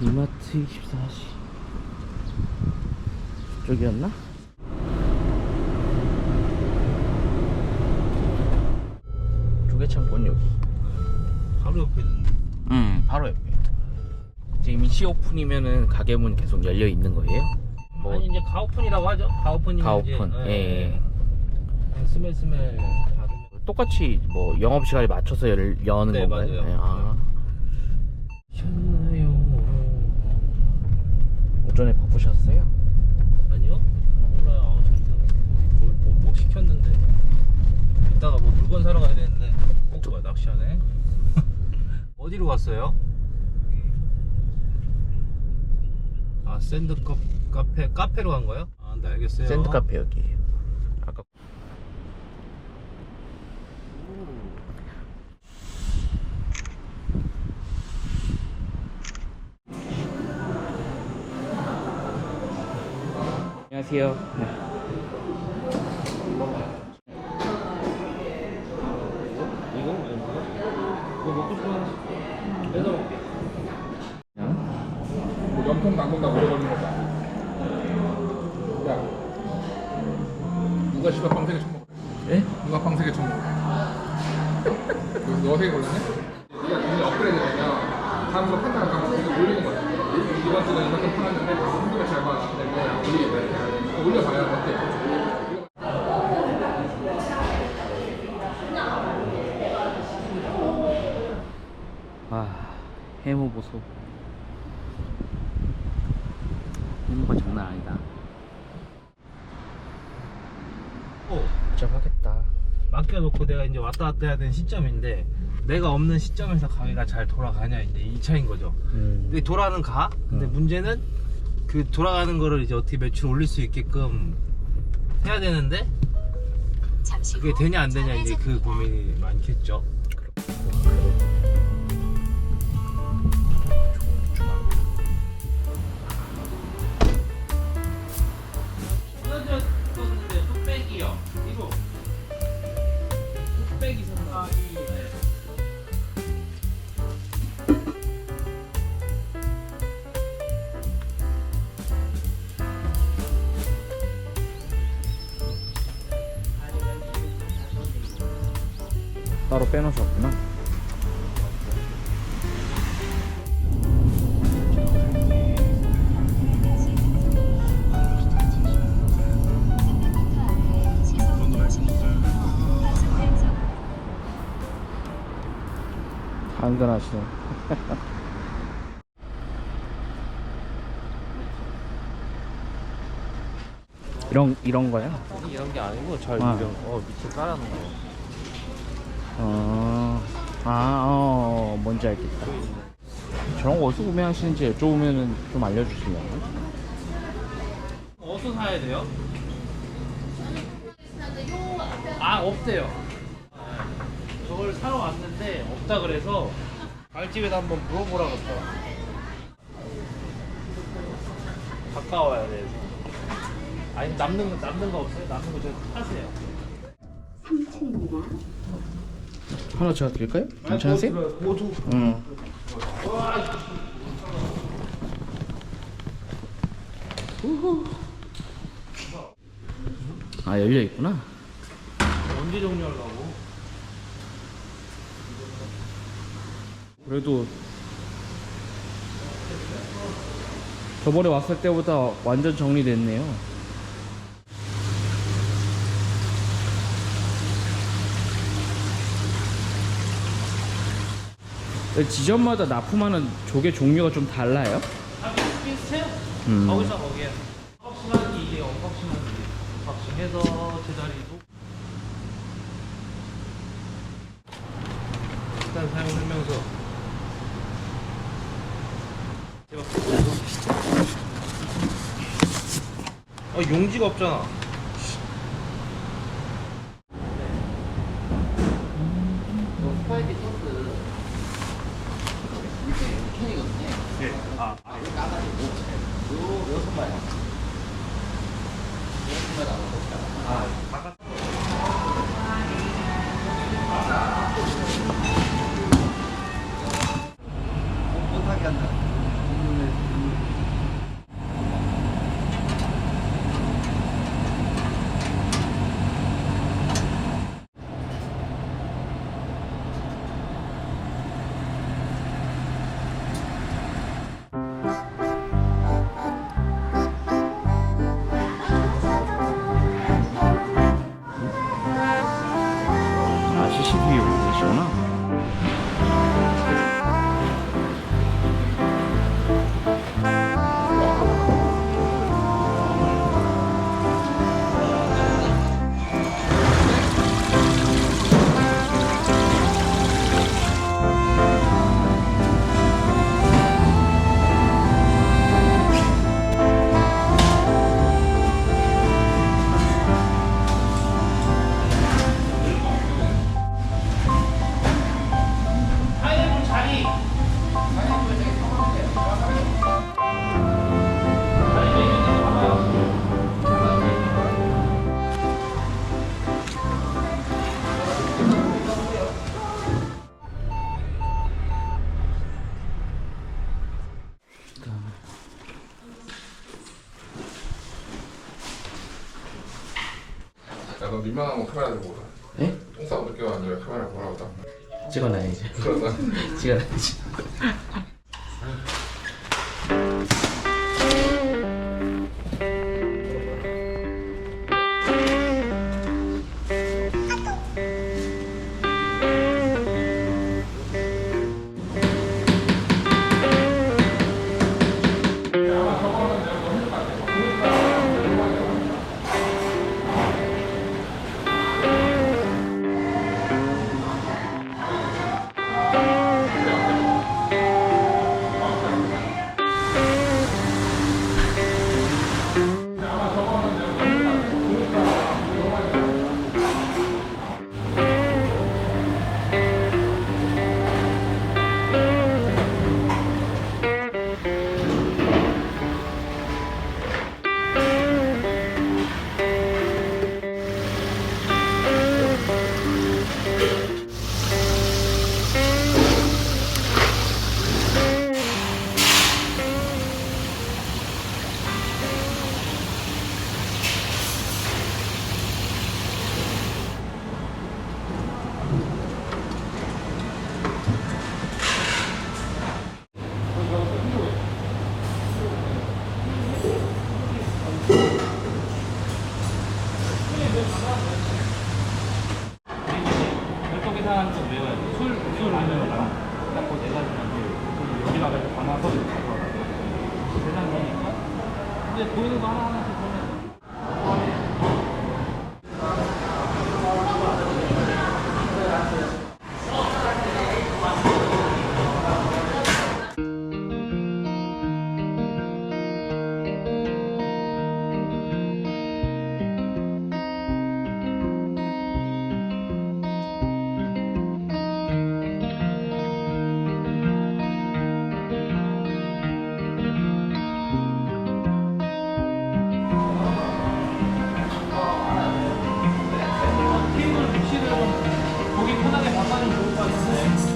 이마트 24시 저쪽이었나? 조개창고는 여기 바로 옆에 있는데. 음 바로 옆에 지금 시오픈이면은 가게 문 계속 열려 있는 거예요? 뭐 아니 이제 가오픈이라고 하죠. 가오픈이면 가오픈 이제, 예, 예. 그냥 스멜스멜 받으면. 똑같이 뭐 영업 시간에 맞춰서 열, 여는 네, 건가요? 맞아요. 예, 아 셨나요? 오전에 바쁘셨어요? 아니요? 몰라요. 아우 정신 뭘, 뭐, 뭐 시켰는데 이따가 뭐 물건 사러 가야 되는데 어 뭐야 낚시하네 어디로 갔어요? 아 샌드 카, 카페 카페로 간 거요? 아, 네 알겠어요. 샌드 카페 여기 안녕하세요. 네. 이거 뭐 먹고 싶은 거 하나씩 뺏어 먹게. 뭐 염통 남는다 오래 걸리는 거다. 야, 누가 씨발 방세게 처먹어? 예? 누가 방세게 처먹어? 그래서 너 세게 걸렸네? 네가 업그레이드 되면 다음으로 판단을 가면 계속 올리는 거야. 이번 주는 이만큼 올리게 돼. 올려봐야 어때? 아 해무 보소. 해무가 장난 아니다. 어, 복잡하겠다. 맡겨놓고 내가 이제 왔다 갔다 해야 되는 시점인데 내가 없는 시점에서 가게가 잘 돌아가냐 이제 이 차인 거죠. 음. 근데 돌아는 가. 근데 음. 문제는 그 돌아가는 거를 이제 어떻게 매출 올릴 수 있게끔 해야 되는데 그게 되냐 안 되냐 이제 그 고민이 많겠죠. 뚝배기요. 이거 뚝배기 샀나? 따로 빼놓으셨구나. 당근하시네. 이런 이런 거야? 이런 게 아니고 절 아. 이런 어 밑에 깔아놓은 거. 어, 아, 어, 뭔지 알겠다. 저런 거 어디서 구매하시는지 여쭤보면은 좀 알려주시려나? 어디서 사야 돼요? 아 없대요. 네. 저걸 사러 왔는데 없다 그래서 알집에다 한번 물어보라 그랬더라. 가까워야 돼서. 아니 남는 거 남는 거 없어요? 남는 거저 사세요. 3층입니다. 하나 제가 드릴까요? 괜찮으세요? 응. 아 열려 있구나. 언제 정리하려고? 그래도 저번에 왔을 때보다 완전 정리됐네요. 지점마다 납품하는 조개 종류가 좀 달라요? 아 비슷해요? 음. 거기서 거기에. 언박싱하기 이게 언박싱하기. 언박싱해서 제자리도. 일단 사용 설명서. 아 용지가 없잖아. 스파이디 소스 캔이거든요. 네. 아, 아. 까가지고 요 유명한 거 카메라 들고 오라. 예? 똥 싸고 늦게 왔는데 카메라 보라 오다. 찍어놔야지. 그러다. 찍어놔야지. 여기다 something.